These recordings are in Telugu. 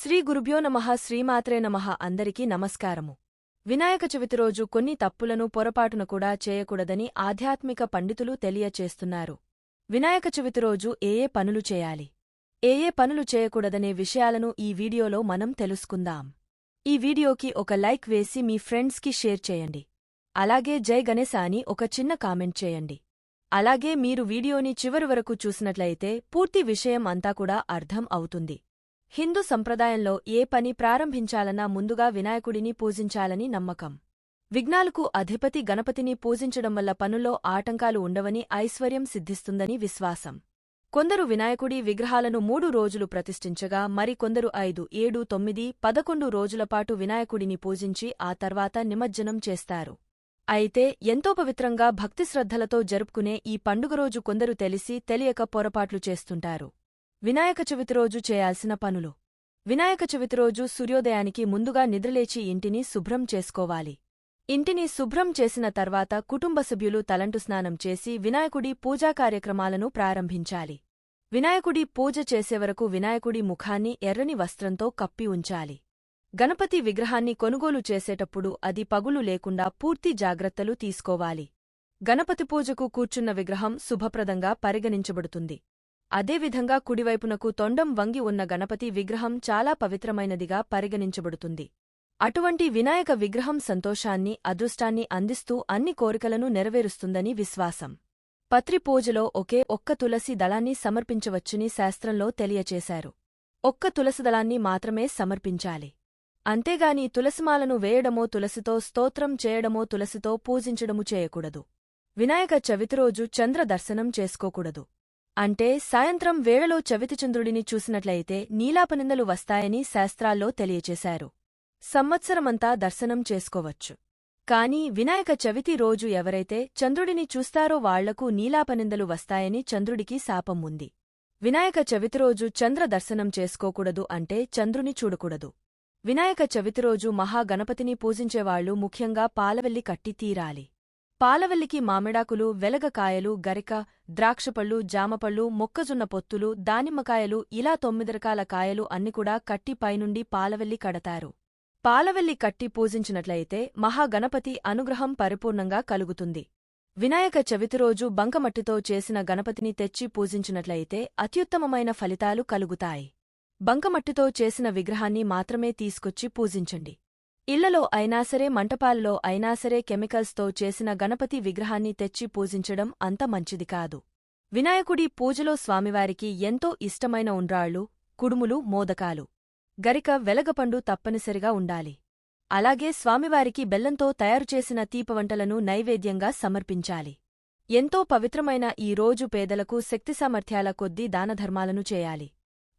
శ్రీ గురుభ్యో నమః శ్రీమాత్రే నమః అందరికీ నమస్కారము. వినాయక చవితి రోజు కొన్ని తప్పులను పొరపాటున కూడా చేయకూడదని ఆధ్యాత్మిక పండితులు తెలియచేస్తున్నారు. వినాయక చవితి రోజు ఏ ఏ పనులు చేయాలి? ఏ ఏ పనులు చేయకూడదనే విషయాలను ఈ వీడియోలో మనం తెలుసుకుందాం. ఈ వీడియోకి ఒక లైక్ వేసి మీ ఫ్రెండ్స్కి షేర్ చేయండి. అలాగే జై గణేశ అని ఒక చిన్న కామెంట్ చేయండి. అలాగే మీరు వీడియోని చివరి వరకు చూసినట్లయితే పూర్తి విషయం అంతా కూడా అర్థం అవుతుంది. హిందూ సంప్రదాయంలో ఏ పని ప్రారంభించాలన్నా ముందుగా వినాయకుడిని పూజించాలని నమ్మకం. విఘ్నాలకు అధిపతి గణపతిని పూజించడం వల్ల పనుల్లో ఆటంకాలు ఉండవని ఐశ్వర్యం సిద్ధిస్తుందని విశ్వాసం. కొందరు వినాయకుడి విగ్రహాలను మూడు రోజులు ప్రతిష్ఠించగా మరికొందరు ఐదు ఏడు తొమ్మిది పదకొండు రోజులపాటు వినాయకుడిని పూజించి ఆ తర్వాత నిమజ్జనం చేస్తారు. అయితే ఎంతో పవిత్రంగా భక్తిశ్రద్ధలతో జరుపుకునే ఈ పండుగ రోజు కొందరు తెలిసి తెలియక పొరపాట్లు చేస్తుంటారు. వినాయక చవితి రోజు చేయాల్సిన పనులు. వినాయక చవితి రోజు సూర్యోదయానికి ముందుగా నిద్రలేచి ఇంటిని శుభ్రం చేసుకోవాలి. ఇంటిని శుభ్రం చేసిన తర్వాత కుటుంబ సభ్యులు తలంటు స్నానం చేసి వినాయకుడి పూజా కార్యక్రమాలను ప్రారంభించాలి. వినాయకుడి పూజ చేసేవరకు వినాయకుడి ముఖాన్ని ఎర్రని వస్త్రంతో కప్పి ఉంచాలి. గణపతి విగ్రహాన్ని కొనుగోలు చేసేటప్పుడు అది పగులు లేకుండా పూర్తి జాగ్రత్తలు తీసుకోవాలి. గణపతి పూజకు కూర్చున్న విగ్రహం శుభప్రదంగా పరిగణించబడుతుంది. అదేవిధంగా కుడివైపునకు తొండం వంగి ఉన్న గణపతి విగ్రహం చాలా పవిత్రమైనదిగా పరిగణించబడుతుంది. అటువంటి వినాయక విగ్రహం సంతోషాన్ని అదృష్టాన్ని అందిస్తూ అన్ని కోరికలను నెరవేరుస్తుందని విశ్వాసం. పత్రిపూజలో ఒకే ఒక్క తులసి దళాన్ని సమర్పించవచ్చుని శాస్త్రంలో తెలియచేశారు. ఒక్క తులసిదళాన్ని మాత్రమే సమర్పించాలి. అంతేగాని తులసిమాలను వేయడమో తులసితో స్తోత్రం చేయడమో తులసితో పూజించడము చేయకూడదు. వినాయక చవితిరోజు చంద్ర దర్శనం చేసుకోకూడదు. అంటే సాయంత్రం వేళలో చవితిచంద్రుడిని చూసినట్లయితే నీలాపనిందలు వస్తాయని శాస్త్రాల్లో తెలియచేశారు. సంవత్సరమంతా దర్శనం చేసుకోవచ్చు. కాని వినాయక చవితి రోజు ఎవరైతే చంద్రుడిని చూస్తారో వాళ్ళకు నీలాపనిందలు వస్తాయని చంద్రుడికి శాపం ఉంది. వినాయక చవితిరోజు చంద్ర దర్శనం చేసుకోకూడదు అంటే చంద్రుని చూడకూడదు. వినాయక చవితిరోజు మహాగణపతిని పూజించేవాళ్ళు ముఖ్యంగా పాలవెల్లి కట్టి తీరాలి. పాలవెల్లికి మామిడాకులు వెలగకాయలు గరిక ద్రాక్షపళ్ళు జామపళ్ళు మొక్కజొన్న పొత్తులు దానిమ్మకాయలు ఇలా తొమ్మిది రకాల కాయలు అన్ని కూడా కట్టి పైనుండి పాలవెల్లి కడతారు. పాలవెల్లి కట్టి పూజించినట్లయితే మహాగణపతి అనుగ్రహం పరిపూర్ణంగా కలుగుతుంది. వినాయక చవితిరోజు బంకమట్టితో చేసిన గణపతిని తెచ్చి పూజించినట్లయితే అత్యుత్తమమైన ఫలితాలు కలుగుతాయి. బంకమట్టితో చేసిన విగ్రహాన్ని మాత్రమే తీసుకొచ్చి పూజించండి. ఇళ్ళలో అయినాసరే మంటపాలలో అయినాసరే కెమికల్స్తో చేసిన గణపతి విగ్రహాన్ని తెచ్చి పూజించడం అంత మంచిది కాదు. వినాయకుడి పూజలో స్వామివారికి ఎంతో ఇష్టమైన ఉండ్రాళ్ళు కుడుములు మోదకాలు. గరిక వెలగపండు తప్పనిసరిగా ఉండాలి. అలాగే స్వామివారికి బెల్లంతో తయారుచేసిన తీపవంటలను నైవేద్యంగా సమర్పించాలి. ఎంతో పవిత్రమైన ఈ రోజు పేదలకు శక్తి సామర్థ్యాల కొద్దీ దానధర్మాలను చేయాలి.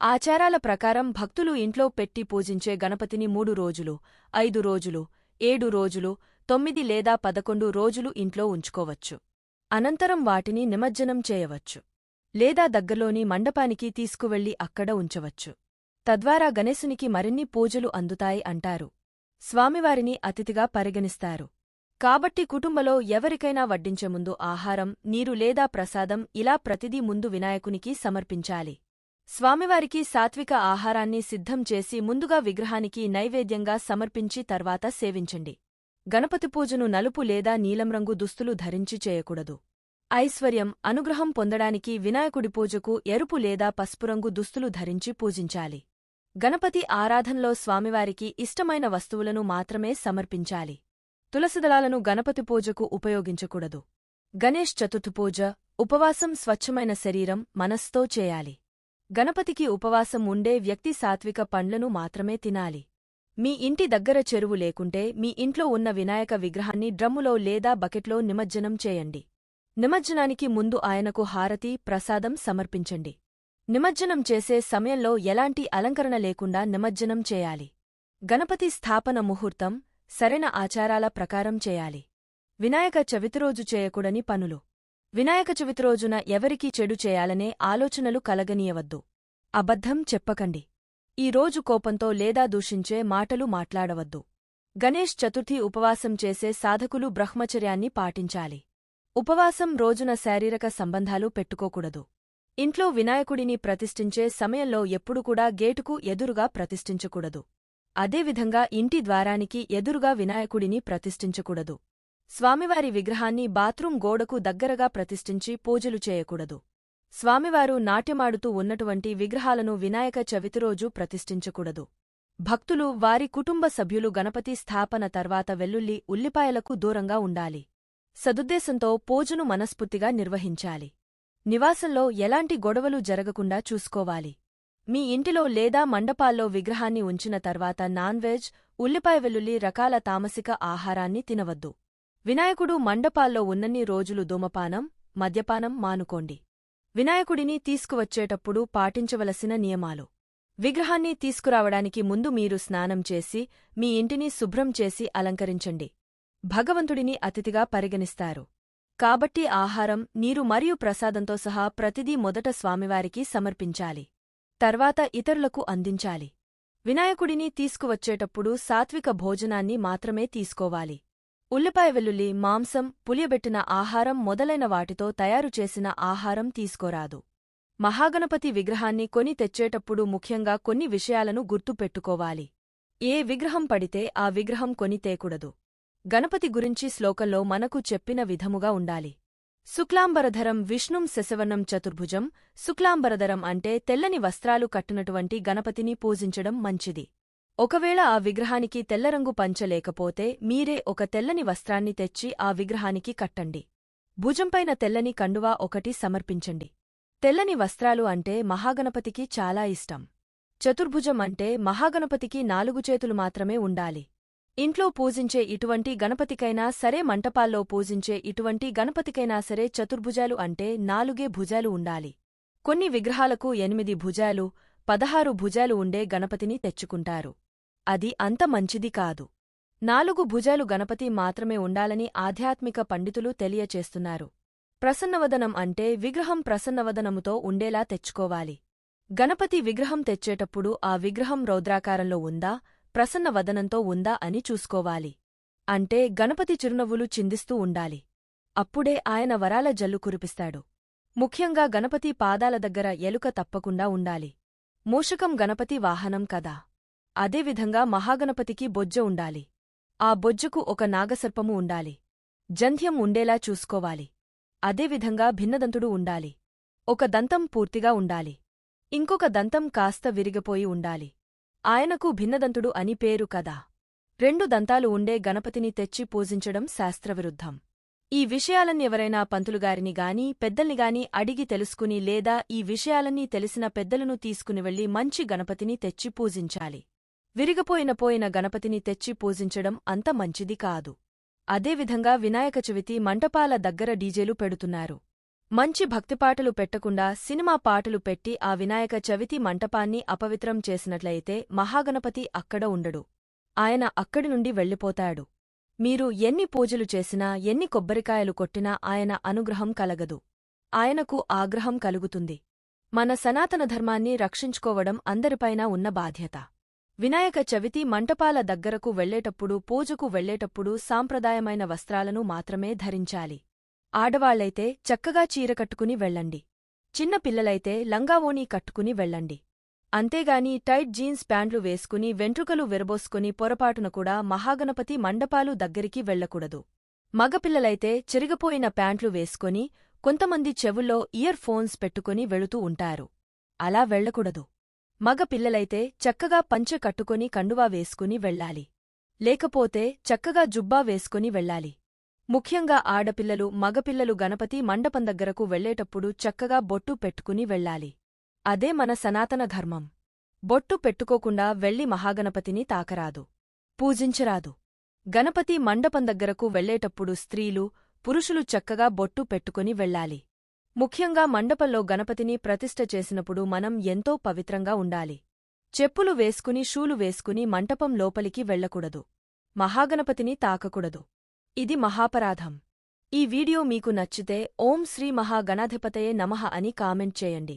ఆచారాల ప్రకారం భక్తులు ఇంట్లో పెట్టి పూజించే గణపతిని మూడు రోజులు ఐదు రోజులు ఏడు రోజులు తొమ్మిది లేదా పదకొండు రోజులు ఇంట్లో ఉంచుకోవచ్చు. అనంతరం వాటిని నిమజ్జనం చేయవచ్చు. లేదా దగ్గర్లోని మండపానికి తీసుకువెళ్ళి అక్కడ ఉంచవచ్చు. తద్వారా గణేశునికి మరిన్ని పూజలు అందుతాయి అంటారు. స్వామివారిని అతిథిగా పరిగణిస్తారు. కాబట్టి కుటుంబలో ఎవరికైనా వడ్డించే ముందు ఆహారం నీరు లేదా ప్రసాదం ఇలా ప్రతిదీ ముందు వినాయకునికి సమర్పించాలి. స్వామివారికి సాత్విక ఆహారాన్ని సిద్ధం చేసి ముందుగా విగ్రహానికి నైవేద్యంగా సమర్పించి తర్వాత సేవించండి. గణపతి పూజను నలుపు లేదా నీలం రంగు దుస్తులు ధరించి చేయకూడదు. ఐశ్వర్యం అనుగ్రహం పొందడానికి వినాయకుడి పూజకు ఎరుపు లేదా పసుపురంగు దుస్తులు ధరించి పూజించాలి. గణపతి ఆరాధనలో స్వామివారికి ఇష్టమైన వస్తువులను మాత్రమే సమర్పించాలి. తులసిదళాలను గణపతి పూజకు ఉపయోగించకూడదు. గణేష్ చతుర్థి పూజ ఉపవాసం స్వచ్ఛమైన శరీరం మనస్తో చేయాలి. గణపతికి ఉపవాసం ఉండే వ్యక్తి సాత్విక పండ్లను మాత్రమే తినాలి. మీ ఇంటి దగ్గర చెరువు లేకుంటే మీ ఇంట్లో ఉన్న వినాయక విగ్రహాన్ని డ్రమ్ములో లేదా బకెట్లో నిమజ్జనం చేయండి. నిమజ్జనానికి ముందు ఆయనకు హారతి ప్రసాదం సమర్పించండి. నిమజ్జనం చేసే సమయంలో ఎలాంటి అలంకరణ లేకుండా నిమజ్జనం చేయాలి. గణపతి స్థాపన ముహూర్తం సరైన ఆచారాల ప్రకారం చేయాలి. వినాయక చవితిరోజు చేయకూడని పనులు. వినాయక చవితి రోజున ఎవరికీ చెడు చేయాలనే ఆలోచనలు కలగనీయవద్దు. అబద్ధం చెప్పకండి. ఈ రోజు కోపంతో లేదా దూషించే మాటలు మాట్లాడవద్దు. గణేష్ చతుర్థి ఉపవాసం చేసే సాధకులు బ్రహ్మచర్యాన్ని పాటించాలి. ఉపవాసం రోజున శారీరక సంబంధాలు పెట్టుకోకూడదు. ఇంట్లో వినాయకుడిని ప్రతిష్ఠించే సమయంలో ఎప్పుడు కూడా గేటుకు ఎదురుగా ప్రతిష్ఠించకూడదు. అదేవిధంగా ఇంటి ద్వారానికి ఎదురుగా వినాయకుడిని ప్రతిష్ఠించకూడదు. స్వామివారి విగ్రహాన్ని బాత్రూం గోడకు దగ్గరగా ప్రతిష్ఠించి పూజలు చేయకూడదు. స్వామివారు నాట్యమాడుతూ ఉన్నటువంటి విగ్రహాలను వినాయక చవితిరోజు ప్రతిష్ఠించకూడదు. భక్తులు వారి కుటుంబ సభ్యులు గణపతి స్థాపన తర్వాత వెల్లుల్లి ఉల్లిపాయలకు దూరంగా ఉండాలి. సదుద్దేశంతో పూజను మనస్ఫూర్తిగా నిర్వహించాలి. నివాసంలో ఎలాంటి గొడవలు జరగకుండా చూసుకోవాలి. మీ ఇంటిలో లేదా మండపాల్లో విగ్రహాన్ని ఉంచిన తర్వాత నాన్ వెజ్ ఉల్లిపాయ వెల్లుల్లి రకాల తామసిక ఆహారాన్ని తినవద్దు. వినాయకుడు మండపాల్లో ఉన్నన్ని రోజులు ధూమపానం మద్యపానం మానుకోండి. వినాయకుడిని తీసుకువచ్చేటప్పుడు పాటించవలసిన నియమాలు. విగ్రహాన్ని తీసుకురావడానికి ముందు మీరు స్నానం చేసి మీ ఇంటిని శుభ్రం చేసి అలంకరించండి. భగవంతుడిని అతిథిగా పరిగణిస్తారు. కాబట్టి ఆహారం నీరు మరియు ప్రసాదంతో సహా ప్రతిదీ మొదట స్వామివారికి సమర్పించాలి. తర్వాత ఇతరులకు అందించాలి. వినాయకుడిని తీసుకువచ్చేటప్పుడు సాత్విక భోజనాన్ని మాత్రమే తీసుకోవాలి. ఉల్లిపాయ వెల్లుల్లి మాంసం పులియబెట్టిన ఆహారం మొదలైన వాటితో తయారు చేసిన ఆహారం తీసుకోరాదు. మహాగణపతి విగ్రహాన్ని కొని తెచ్చేటప్పుడు ముఖ్యంగా కొన్ని విషయాలను గుర్తుపెట్టుకోవాలి ఏ విగ్రహం పడితే ఆ విగ్రహం కొని తేకూడదు. గణపతి గురించి శ్లోకంలో మనకు చెప్పిన విధముగా ఉండాలి. శుక్లాంబరధరం విష్ణుం శశవనం చతుర్భుజం శుక్లాంబరధరం అంటే తెల్లని వస్త్రాలు కట్టినటువంటి గణపతిని పూజించడం మంచిది. ఒకవేళ ఆ విగ్రహానికి తెల్లరంగు పంచలేకపోతే మీరే ఒక తెల్లని వస్త్రాన్ని తెచ్చి ఆ విగ్రహానికి కట్టండి. భుజంపైన తెల్లని కండువా ఒకటి సమర్పించండి. తెల్లని వస్త్రాలు అంటే మహాగణపతికి చాలా ఇష్టం. చతుర్భుజం అంటే మహాగణపతికి నాలుగు చేతులు మాత్రమే ఉండాలి. ఇంట్లో పూజించే ఇటువంటి గణపతికైనా సరే మంటపాల్లో పూజించే ఇటువంటి గణపతికైనా సరే చతుర్భుజాలు అంటే నాలుగే భుజాలు ఉండాలి. కొన్ని విగ్రహాలకు ఎనిమిది భుజాలు పదహారు భుజాలు ఉండే గణపతిని తెచ్చుకుంటారు. అది అంత మంచిది కాదు. నాలుగు భుజాలు గణపతి మాత్రమే ఉండాలని ఆధ్యాత్మిక పండితులు తెలియచేస్తున్నారు. ప్రసన్నవదనం అంటే విగ్రహం ప్రసన్నవదనముతో ఉండేలా తెచ్చుకోవాలి. గణపతి విగ్రహం తెచ్చేటప్పుడు ఆ విగ్రహం రౌద్రాకారంలో ఉందా ప్రసన్నవదనంతో ఉందా అని చూసుకోవాలి. అంటే గణపతి చిరునవ్వులు చిందిస్తూ ఉండాలి. అప్పుడే ఆయన వరాల జల్లు కురిపిస్తాడు. ముఖ్యంగా గణపతి పాదాల దగ్గర ఎలుక తప్పకుండా ఉండాలి. మూషకం గణపతి వాహనం కదా. అదేవిధంగా మహాగణపతికి బొజ్జ ఉండాలి. ఆ బొజ్జకు ఒక నాగసర్పము ఉండాలి. జంధ్యం ఉండేలా చూసుకోవాలి. అదేవిధంగా భిన్నదంతుడు ఉండాలి. ఒక దంతం పూర్తిగా ఉండాలి. ఇంకొక దంతం కాస్త విరిగిపోయి ఉండాలి. ఆయనకు భిన్నదంతుడు అని పేరు కదా. రెండు దంతాలు ఉండే గణపతిని తెచ్చి పూజించడం శాస్త్రవిరుద్ధం. ఈ విషయాలన్నెవరైనా పంతులుగారిని గాని పెద్దల్నిగాని అడిగి తెలుసుకుని లేదా ఈ విషయాలన్నీ తెలిసిన పెద్దలను తీసుకుని వెళ్ళి మంచి గణపతిని తెచ్చి పూజించాలి. విరిగపోయిన పోయిన గణపతిని తెచ్చి పూజించడం అంత మంచిది కాదు. అదేవిధంగా వినాయక చవితి మంటపాల దగ్గర డీజేలు పెడుతున్నారు. మంచి భక్తిపాటలు పెట్టకుండా సినిమా పాటలు పెట్టి ఆ వినాయక చవితి మంటపాన్ని అపవిత్రం చేసినట్లయితే మహాగణపతి అక్కడ ఉండడు. ఆయన అక్కడి నుండి వెళ్ళిపోతాడు. మీరు ఎన్ని పూజలు చేసినా ఎన్ని కొబ్బరికాయలు కొట్టినా ఆయన అనుగ్రహం కలగదు. ఆయనకు ఆగ్రహం కలుగుతుంది. మన సనాతన ధర్మాన్ని రక్షించుకోవడం అందరిపైనా ఉన్న బాధ్యత. వినాయక చవితి మంటపాల దగ్గరకు వెళ్ళేటప్పుడు పూజకు వెళ్ళేటప్పుడు సాంప్రదాయమైన వస్త్రాలను మాత్రమే ధరించాలి. ఆడవాళ్ళైతే చక్కగా చీర కట్టుకుని వెళ్ళండి. చిన్న పిల్లలైతే లంగావోణీ కట్టుకుని వెళ్ళండి. అంతేగాని టైట్ జీన్స్ ప్యాంట్లు వేసుకుని వెంట్రుకలు విరబోసుకుని పొరపాటున కూడా మహాగణపతి మండపాలు దగ్గరికి వెళ్ళకూడదు మగపిల్లలైతే చిరిగపోయిన ప్యాంట్లు వేసుకొని కొంతమంది చెవుల్లో ఇయర్ ఫోన్స్ పెట్టుకుని వెళుతూ ఉంటారు. అలా వెళ్ళకూడదు మగ పిల్లలైతే చక్కగా పంచె కట్టుకొని కండువా వేసుకుని వెళ్ళాలి. లేకపోతే చక్కగా జుబ్బా వేసుకుని వెళ్ళాలి. ముఖ్యంగా ఆడపిల్లలు మగపిల్లలు గణపతి మండపం దగ్గరకు వెళ్ళేటప్పుడు చక్కగా బొట్టు పెట్టుకుని వెళ్ళాలి. అదే మన సనాతన ధర్మం. బొట్టు పెట్టుకోకుండా వెళ్ళి మహాగణపతిని తాకరాదు. పూజించరాదు. గణపతి మండపం దగ్గరకు వెళ్ళేటప్పుడు స్త్రీలు పురుషులు చక్కగా బొట్టు పెట్టుకుని వెళ్ళాలి. ముఖ్యంగా మండపంలో గణపతిని ప్రతిష్ఠ చేసినప్పుడు మనం ఎంతో పవిత్రంగా ఉండాలి. చెప్పులు వేసుకుని షూలు వేసుకుని మంటపం లోపలికి వెళ్ళకూడదు మహాగణపతిని తాకకూడదు. ఇది మహాపరాధం. ఈ వీడియో మీకు నచ్చితే ఓం శ్రీ మహాగణాధిపతయే నమః అని కామెంట్ చేయండి.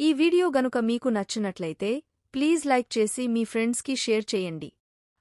ఈ వీడియో గనుక మీకు నచ్చినట్లయితే ప్లీజ్ లైక్ చేసి మీ ఫ్రెండ్స్కి షేర్ చేయండి.